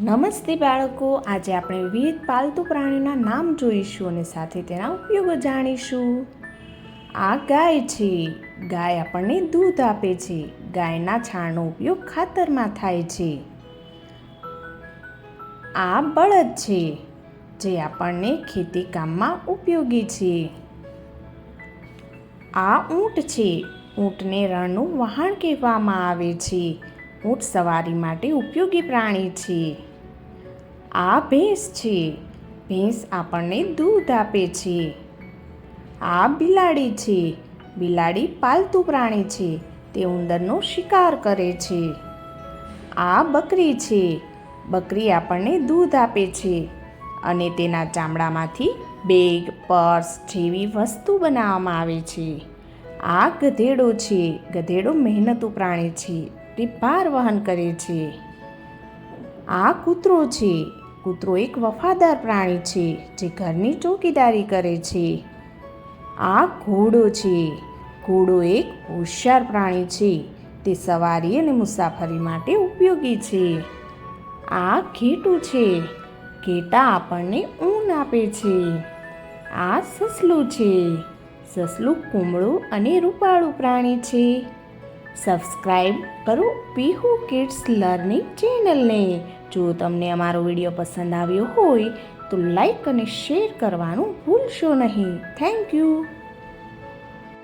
નમસ્તે બાળકો, આજે આપણે વિવિધ પાલતુ પ્રાણીના નામ જોઈશું અને સાથે તેના ઉપયોગો જાણીશું. આ ગાય છે. ગાય આપણને દૂધ આપે છે. ગાયના છાણનો ઉપયોગ ખાતરમાં થાય છે. આ બળદ છે, જે આપણને ખેતી કામમાં ઉપયોગી છે. આ ઊંટ છે. ઊંટને રણનું વહાણ કહેવામાં આવે છે. ઊંટ સવારી માટે ઉપયોગી પ્રાણી છે. આ ભેંસ છે. ભેંસ આપણને દૂધ આપે છે. આ બિલાડી છે. બિલાડી પાલતુ પ્રાણી છે. તે ઉંદરનો શિકાર કરે છે. આ બકરી છે. બકરી આપણને દૂધ આપે છે અને તેના ચામડામાંથી બેગ, પર્સ જેવી વસ્તુ બનાવવામાં આવે છે. આ ગધેડો છે. ગધેડો મહેનતુ પ્રાણી છે. તે ભાર વહન કરે છે આ કૂતરો છે. કૂતરો એક વફાદાર પ્રાણી છે, જે ઘરની ચોકીદારી કરે છે. આ ઘોડો છે. ઘોડો એક હોશિયાર પ્રાણી છે. તે સવારી અને મુસાફરી માટે ઉપયોગી છે. આ ઘેટું છે. ઘેટા આપણને ઊન આપે છે. આ સસલું છે. સસલું કુમળું અને રૂપાળું પ્રાણી છે. સબસ્ક્રાઈબ કરો પીહુ કિડ્સ લર્નિંગ ચેનલને. જો તમને અમારો વીડિયો પસંદ આવ્યો હોય તો લાઈક અને શેર કરવાનું ભૂલશો નહીં. Thank you.